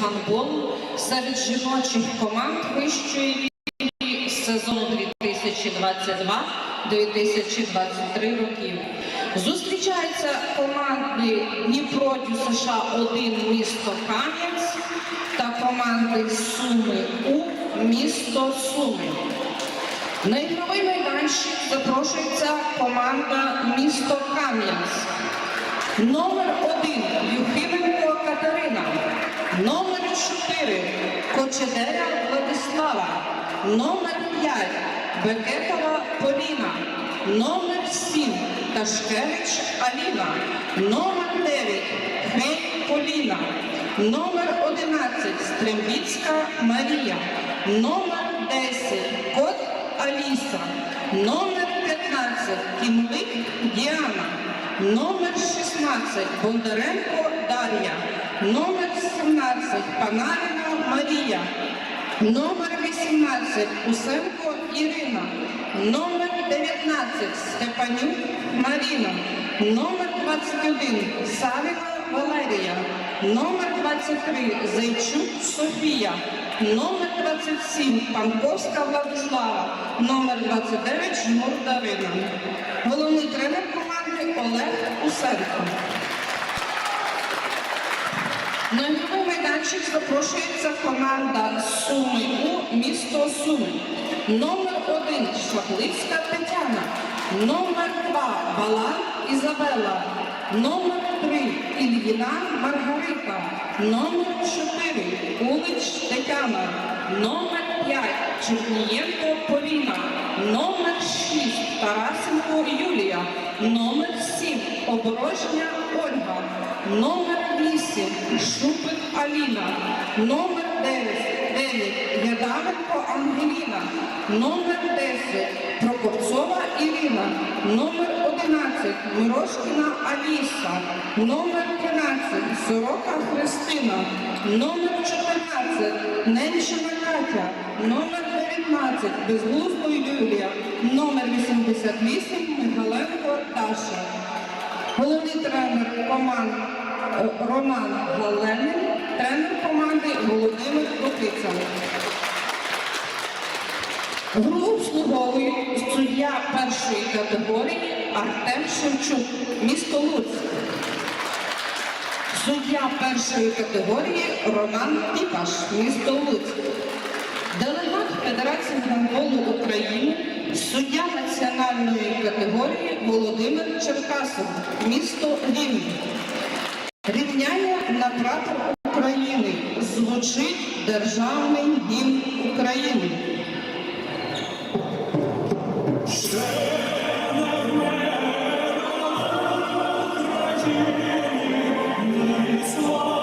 гандболу серед жіночих команд вищої ліги сезону 2022-2023 років. Зустрічаються команди Дніпро США 1 місто Кам'янськ та команди Суми У місто Суми. На ігровий майданчик запрошується команда місто Кам'янськ. Номер один Юхименко Катерина. Номер 4 Кочедеря Владислава. Номер 5 Бекетова Поліна. Номер 7 Ташкевич Аліна. Номер 9 Хей Поліна. Номер 11 Стрембіцька Марія. Номер 10 Кот Аліса. Номер 15 Кімлик Діана. Номер 16 Бондаренко Дар'я. Номер 17 Панарина Марія. Номер 18 Усенко Ірина. Номер 19 Степанюк Маріна. Номер 21 Савіна Валерія. Номер 23 Зайчук Софія. Номер 27 Панковська Владислава. Номер 29 Жмур Дарина. Головний тренер команди Олег Усенко. На ігровий майданчик запрошується команда Суми У місто Суми. Номер один Шаблицька Тетяна. Номер два Балан Ізабела. Номер три Ільїна Маргарита. Номер чотири Улич Тетяна. Номер п'ять Чернієнко Поліна. Номер шість Тарасенко Юлія. Номер сім Оборожня Ольга. Номер 8 Шупик Аліна. Номер 9 9 Ядаменко Ангеліна. Номер 10 Прокопцова Ірина. Номер 11 Мирошкіна Аліса. Номер 13 Сорока Христина. Номер 14 Ненчина Катя. Номер 19 Безглуздо Юлія. Номер 88 Михаленко Даша. Головний тренер команд Роман Галенин, тренер команди Володимир Лукиця. Гру обслуговує суддя першої категорії Артем Шевчук, місто Луцьк. Суддя першої категорії Роман Піпаш, місто Луцьк. Делегат Федерації гандболу України, суддя національної категорії Володимир Черкасов, місто Рівне. Рівняння на прапор України звучить державний гімн України. Усміхнеться